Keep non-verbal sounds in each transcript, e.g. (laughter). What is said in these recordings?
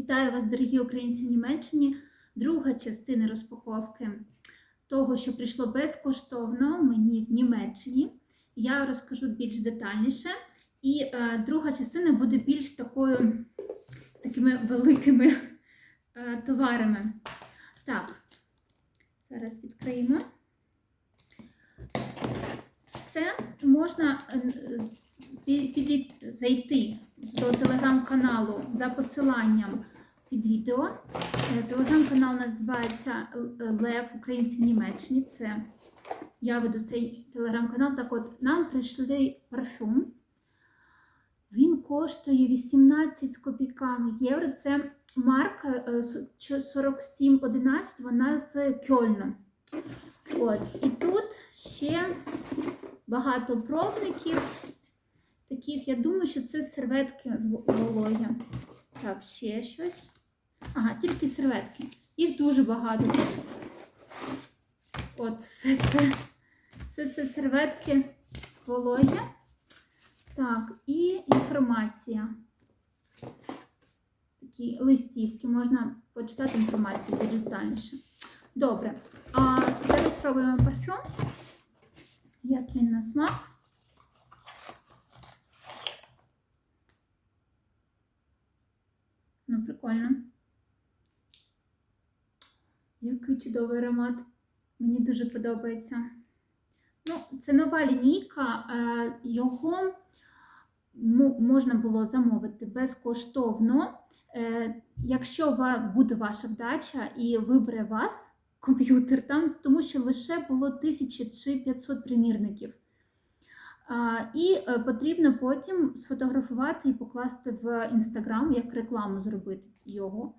Вітаю вас, дорогі українці в Німеччині. Друга частина розпаковки того, що прийшло безкоштовно мені в Німеччині. Я розкажу більш детальніше. І е, друга частина буде більш такою з такими великими е, товарами. Так, зараз відкриємо. Це можна е, піді- зайти до телеграм-каналу за посиланням під відео. Е, Телеграм-канал називається Л- Лев Українці Німеччині. Це я веду цей телеграм-канал. Так от нам прийшли парфюм. Він коштує 18 з копійками євро. Це марка е, с- чо- 4711, вона з Кьольну. От. І тут ще багато пробників. Таких, я думаю, що це серветки з во- вологі. Так, ще щось. Ага, тільки серветки. Їх дуже багато. От, все це, все це серветки вологі. Так, і інформація. Такі листівки, можна почитати інформацію більш детальніше. Добре. А зараз спробуємо парфюм. Як він на смак. Ну, прикольно. Який чудовий аромат. Мені дуже подобається. Ну, це нова лінійка. е, Його можна було замовити безкоштовно. Е, Якщо буде ваша вдача і вибере вас комп'ютер, там, тому що лише було 1000 чи 500 примірників. І е, потрібно потім сфотографувати і покласти в інстаграм, як рекламу зробити його.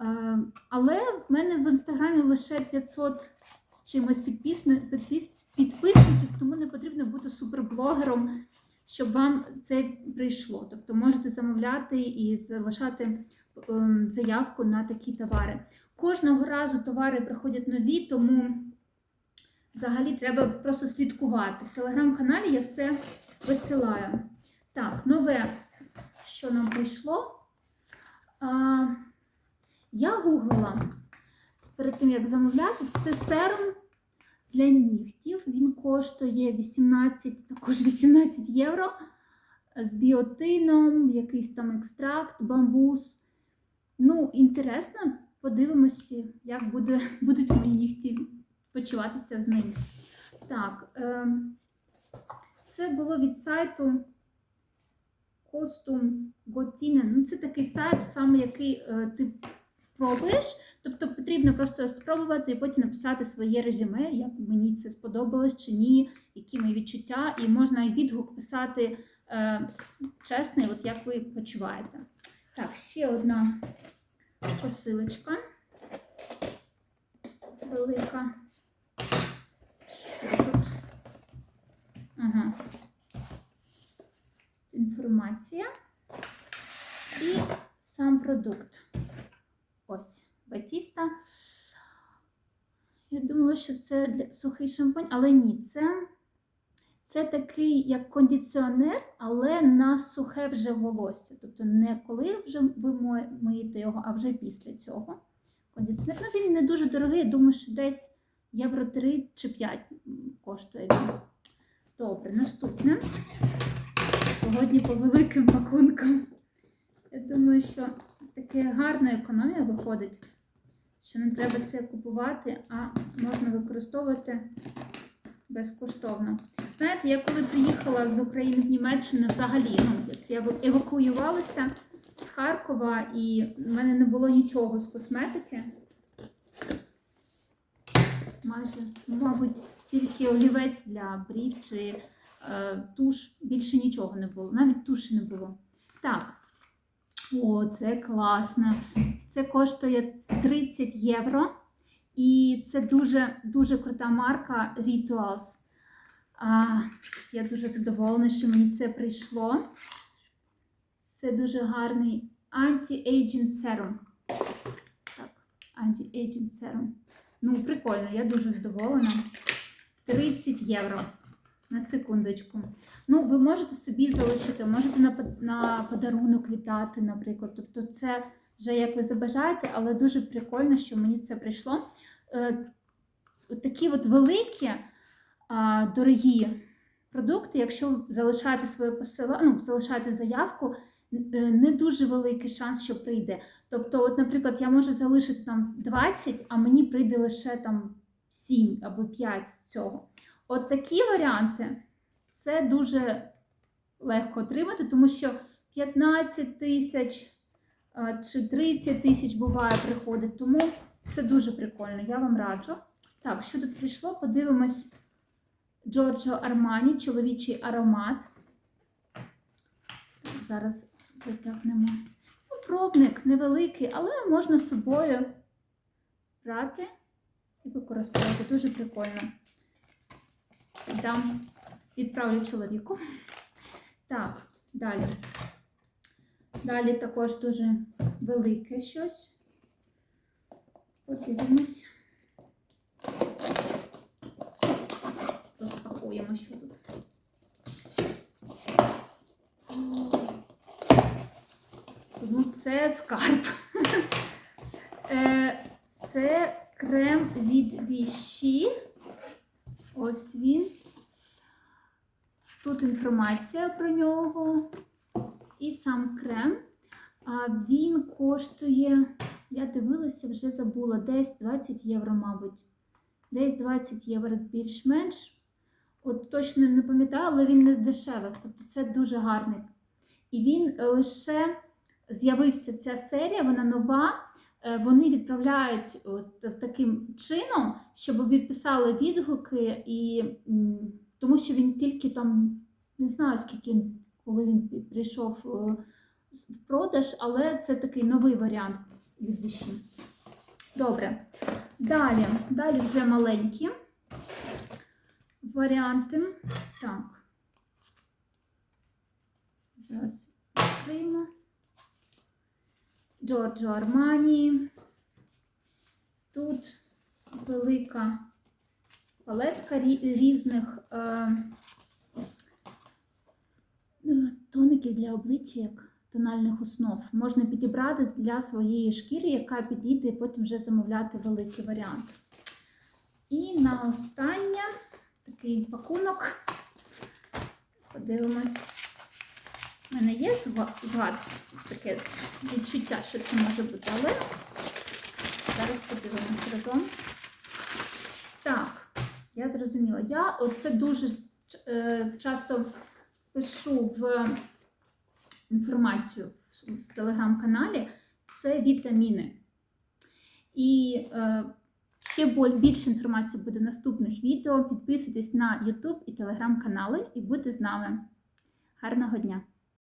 Е, Але в мене в інстаграмі лише 500 з чимось підписни- підпис- підписників, тому не потрібно бути суперблогером, щоб вам це прийшло. Тобто можете замовляти і залишати ем, заявку на такі товари. Кожного разу товари приходять нові, тому взагалі треба просто слідкувати. В телеграм-каналі я все висилаю. Так, нове, що нам прийшло. А, я гуглила перед тим, як замовляти, це серум для нігтів. Він коштує 18, також 18 євро з біотином, якийсь там екстракт, бамбус. Ну, інтересно, подивимося, як буде, (laughs) будуть мої нігті почуватися з ним. Так, е, це було від сайту Костум Готінен. Ну, це такий сайт, саме який е, ти пробуєш. Тобто потрібно просто спробувати і потім написати своє резюме, як мені це сподобалось чи ні, які мої відчуття, і можна і відгук писати е, чесний, от як ви почуваєте. Так, ще одна посилочка велика. Що тут? Ага. Інформація. І сам продукт. Ось, батіста. Я думала, що це для сухий шампунь, але ні, це, це такий як кондиціонер, але на сухе вже волосся. Тобто не коли вже ви миєте його, а вже після цього. Кондиціонер. Ну, він не дуже дорогий, я думаю, що десь євро 3 чи 5 коштує він. Добре, наступне. Сьогодні по великим пакункам. Я думаю, що таке гарна економія виходить, що не треба це купувати, а можна використовувати безкоштовно. Знаєте, я коли приїхала з України в Німеччину, взагалі, ну, я евакуювалася з Харкова, і в мене не було нічого з косметики. Майже, мабуть, тільки олівець для брів чи е, туш, більше нічого не було, навіть туші не було. Так, о, це класно. Це коштує 30 євро. І це дуже дуже крута марка Rituals. А, я дуже задоволена, що мені це прийшло. Це дуже гарний Anti-Aging Serum. Так, Anti-Aging Serum. Ну, прикольно, я дуже задоволена. 30 євро. На секундочку. Ну, ви можете собі залишити, можете на, на подарунок віддати, наприклад. Тобто це вже як ви забажаєте, але дуже прикольно, що мені це прийшло. Е, Такі от великі, а, дорогі продукти, якщо залишаєте своє посила, ну, залишаєте заявку, е, не дуже великий шанс, що прийде. Тобто, от, наприклад, я можу залишити там 20, а мені прийде лише там 7 або 5 з цього. От такі варіанти це дуже легко отримати, тому що 15 тисяч чи 30 тисяч буває приходить, тому це дуже прикольно, я вам раджу. Так, що тут прийшло? Подивимось Джорджо Армані, чоловічий аромат. Так, витягнемо. Ну, пробник невеликий, але можна з собою брати і використовувати. Дуже прикольно. Дам, відправлю чоловіку. Так, далі. Далі також дуже велике щось. Подивимось. Розпакуємо, що тут. О, Ну, це скарб. Е, Це крем від Віші. Ось він. Тут інформація про нього. І сам крем. Він коштує, я дивилася, вже забула, десь 20 євро, мабуть. Десь 20 євро більш-менш. От точно не пам'ятаю, але він не з дешевих. Тобто це дуже гарний. І він лише з'явився ця серія, вона нова. Е, Вони відправляють от таким чином, щоб відписали відгуки, і тому що він тільки там не знаю скільки, коли він прийшов е, в продаж, але це такий новий варіант від віші. Добре. Далі, далі вже маленькі варіанти. Так. Зараз відкриємо. Джорджо Армані. Тут велика палетка різних е, е, тоників для обличчя, як тональних основ. Можна підібрати для своєї шкіри, яка підійде, і потім вже замовляти великий варіант. І на останнє такий пакунок. Подивимось. У мене є таке відчуття, що це може бути, але зараз подивимось разом. Так, я зрозуміла. Я оце дуже е, часто пишу в інформацію в, телеграм-каналі. Це вітаміни. І е, ще більше інформації буде в наступних відео. Підписуйтесь на YouTube і телеграм-канали і будьте з нами. Гарного дня!